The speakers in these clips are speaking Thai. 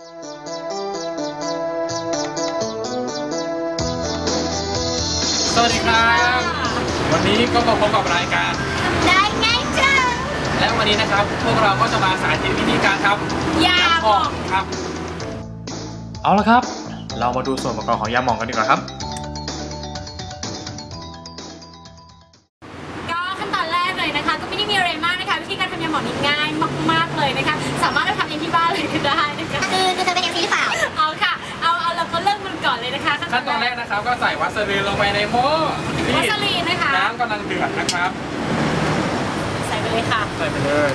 สวัสดีครับ วันนี้ก็มาพบกับรายการได้ไงจังและวันนี้นะครับ พวกเราก็จะมาสาธิตวิธีการครับยาหม่องครับ เอาละครับ เรามาดูส่วนประกอบของยาหม่องกันดีกว่าครับ นตอนแรกนะครับ ก็ใส่วัสลีนลงไปในหม้อที่วัสลีนนะคะ น้ำกำลังเดือดนะครับ ใส่ไปเลยค่ะ ใส่ไปเลย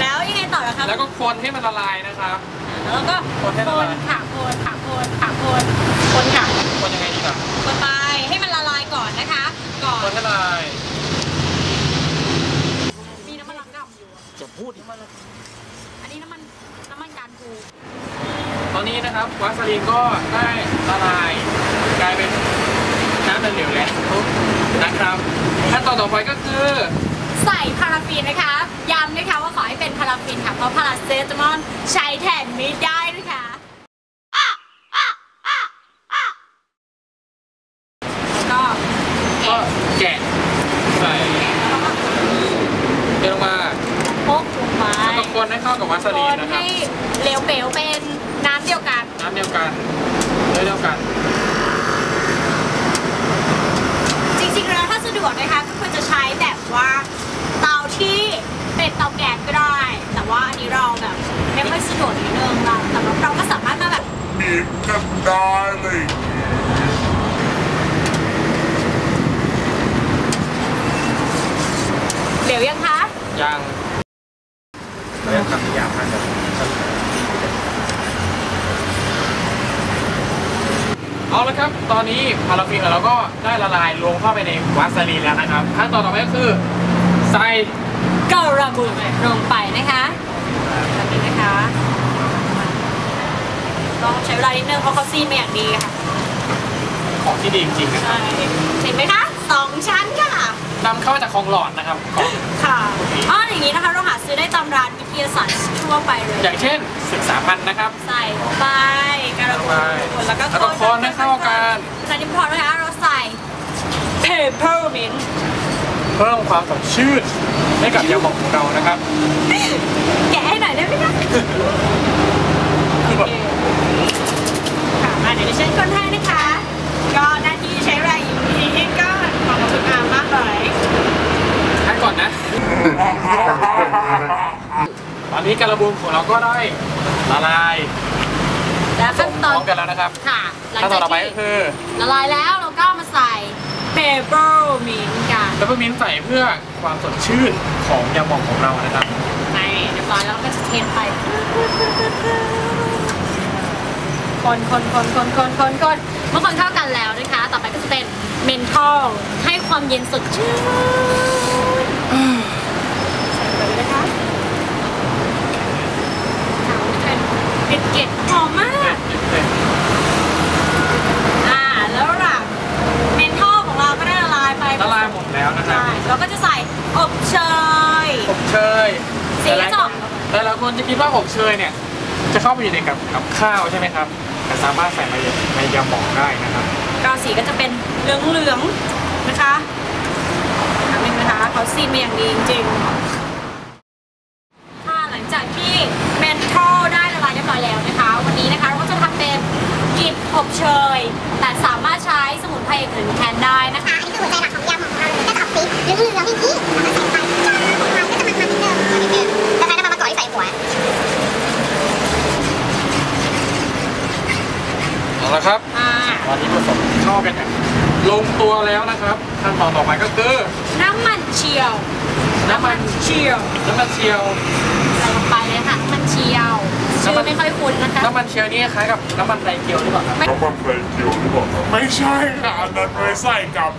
แล้วยังไงต่อนะคะแล้วก็คนให้มันละลายนะครับ แล้วก็คนให้ละลายค่ะคนค่ะคนค่ะคนคนค่ะคนยังไงดีล่ะคนไปให้มันละลายก่อนนะคะ ก่อนคนให้ละลาย มีน้ำมันลังดำอยู่จะพูดอันนี้น้ำมันน้ำมันการกู ต อนนี้นะครับวัสลีนก็ได้ละลายกลายเป็นน้ำเหลวๆแล้วนะครับขั้นตอนต่อไปก็คือใส่พาราฟินนะคะย้ำนะคะว่าขอให้เป็นพาราฟินค่ะ เพราะพาราเซตามอลใช้แทนไม่ได้นะคะแล้วก็ก็แกะใส่เทลงมาพกลงไปแล้วก็คนให้เข้ากับวัสคลีนนนะครับให้เหลวเปลวเป็นน้ำ เดียวกันน้ำเดียวกันเนื้อเดียวกัน จริงๆแล้วถ้าสะดวกนะคะก็ควรจะใช้แบบว่าเตาที่เป็นเตาแก๊สก็ได้ แต่ว่าอันนี้เราแบบไม่ค่อยสะดวกนิดนึงเราแต่ว่าเราก็สามารถมาแบบบีบกันได้เลยเหลวยังคะยังเริ่มทำยาพันธุ์ เอาละครับ ตอนนี้พาราฟินของเราก็ได้ละลายลงเข้าไปในวัสลีนแล้วนะครับขั้นตอนต่อไปก็คือใส่การาบูลงไปนะคะแบบนี้นะคะต้องใช้เวลานิดนึงเพราะเขาซีนมาอย่างดีค่ะของที่ดีจริงๆนะครับใช่เห็นไหมคะสองชั้นค่ะนำเข้ามาจากคลองหลอดนะครับของค่ะอ๋ออย่างนี้นะคะเราหาซื้อได้ตามร้านวิทยาศาสตร์ทั่วไปเลย อย่างเช่นศึกษาพันธุ์นะครับ ใส่ลงไป การาบูไปแล้วก็แล้วก็คนให้เข้ากันจากนี้พอนะคะเราใส่ peppermint เพิ่มความสดชื่นให้กับยาหม่องของเรานะครับ แกะให้หน่อยได้ไหมคะคือแบบค่ะมาเดี๋ยวดิฉันคนให้นะคะ ก็หน้าที่ใช้เวลาอยู่นี้ก็ขอบคุณอามมากเลยให้ก่อนนะ ตอนนี้การะบูมของเราก็ได้ละลาย และสขั้นมตพอร้อนมกันแล้วนะครับ ค่ะ หลังขั้นตอจานกต่อไปที่ก็คือละลายแล้วเราก็มาใส่ peppermint กัน เปปเปอร์มินต์ใส่เพื่อความสดชื่นของยาหม่องของเรานะครับ ไปเรียบร้อยแล้วก็จะเทไป คนคนคนคนคนคนคนเมื่อคนเข้ากันแล้วนะคะ ต่อไปก็จะเป็นเมนทอลให้ความเย็นสดชื่นใส่ไปเลยนะคะค่ะมันจะเป็นเกล็ดๆหอมมาก อ่า แล้วหลังเมนทอลของเราก็ได้ละลายไป ละลายหมดแล้วนะครับ ใช่เราก็จะใส่อบเชย อบเชยสีกระจกแต่หลายคนจะคิดว่าอบเชยเนี่ย จะเข้าไปอยู่ในกับกับข้าวใช่ไหมครับ แต่สามารถใส่ในในยาหม่องได้นะครับกาวสีก็จะเป็นเหลืองๆนะคะทำเห็นไหมคะเขาซีนมาอย่างดีจริงๆค่ะหลังจากที่เมนทอลได้ละลายเรียบร้อยแล้วนะคะ วันนี้นะคะเราก็จะทำเป็นกิบอบเชย แต่สามารถใช้สมุนไพรอื่นแทนได้นะคะอันนี้คือหัวใจหลักของยำของเราเลยก็จะออกสีเหลืองๆอย่างนี้แล้วก็ใส่ไปจ้ามันก็จะมันๆนิดนึงนิดนึงแล้วใช้น้ำมันมะกอกที่ใส่หัว เอาละครับอ่าตอนนี้ผสมเข้ากันอย่างลงตัวแล้วนะครับขั้นตอนต่อไปก็คือน้ำมันเชียว น้ำมันเชียวน้ำมันเชียวใส่ลงไปเลยค่ะน้ำมันเชียวชื่อไม่ค่อยคุ้นนะคะน้ำมันเชียวนี่คล้ายกับน้ำมันไตรเกียวหรือเปล่าครับน้ำมันไฟเกียวหรือเปล่าครับไม่ใช่ค่ะอันนั้นไว้ใส่กับ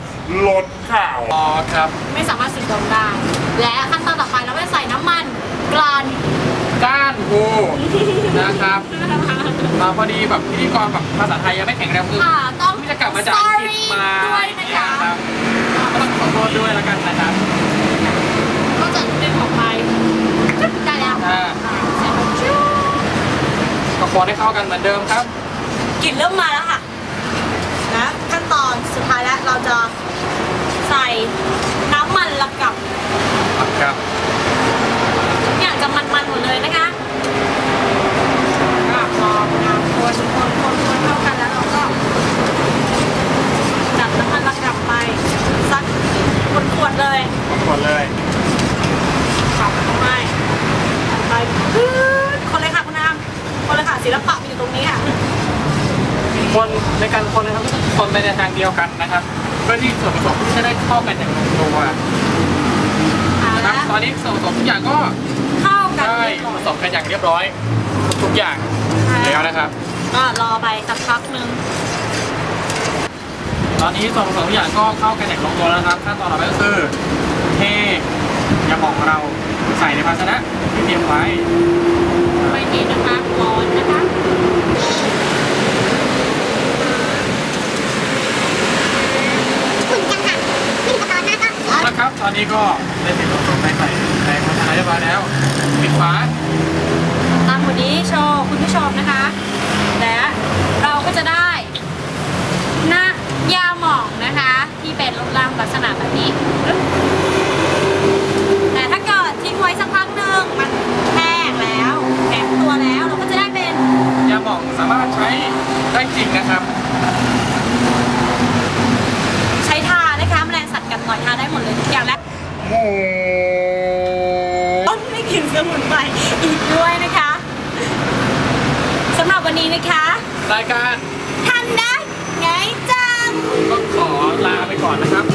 รถข่าวอ๋อครับ ไม่สามารถสูดดมได้และขั้นตอนต่อไปเราก็จะใส่น้ำมันกลั่น ก้านโฮนะครับมาพอดีแบบพิธีกรแบบภาษาไทยยังไม่แข็งแรงคือต้องที่จะกลับมาจากอังกฤษมาด้วยนะคะก็ต้องขอโทษด้วยแล้วกันนะครับก็จะเป็นของไทยได้แล้วก็คนให้เข้ากันเหมือนเดิมครับกลิ่นเริ่มมาแล้วค่ะนะขั้นตอนสุดท้ายแล้วเราจะใส่น้ำมันละกับละกับ มันๆหมดเลยนะคะก็พอน้ำคนคนคนคนเข้ากันแล้วเราก็จัดน้ำมันละกับไปสักขวดๆเลยกดเลยขับเข้าไปไปปื๊ดคนเลยค่ะคุณน้ำคนเลยค่ะศิลปะมันอยู่ตรงนี้ค่ะคนในการคนนะครับคนไปในทางเดียวกันนะครับเพื่อที่ส่วนผสมจะได้เข้ากันอย่างลงตัวเอานะคละรับตอนนี้ส่วนผสมทุกอย่างก็ เข้ากันได้เรียบร้ผอยสมกันอย่างเรียบร้อย ทุกอย่างแล้วนะครับ ก็รอไปสักพักหนึ่งตอนนี้ส่วนผสมทุกอย่างก็เข้ากันอย่างลงตัวแล้วนะครับขั้นตอนต่อไปก็คือเทยาหมองของเราใส่ในภาชนะที่เตรียมไว้ไม่เห็นนะคะร้อนนะคะอุ่นจังค่ะนี่ถึงกับร้อนมากก็เอาละครับ ตอนนี้ก็ได้เทส่วนผสมไปใส่ใน อยแล้ว ปิดฝาตามคนนี้โชว์คุณผู้ชมนะคะ และเราก็จะได้หน้ายาหมองนะคะ ที่เป็นรูปร่างลักษณะแบบนี้ แต่ถ้าเกิดทิ้งไว้สักพักหนึ่งมันแห้งแล้วแข็งตัวแล้วเราก็จะได้เป็น ยาหมองสามารถใช้ได้จริงนะครับ ใช้ทานะคะแมลงสัตว์กัดต่อยทาได้หมดเลยทุกอย่างและต้นไม่กลินสมุนไพรอีกด้วยนะคะ สำหรับวันนี้นะคะ รายการทันได้ไงจังก็ขอลาไปก่อนนะครับ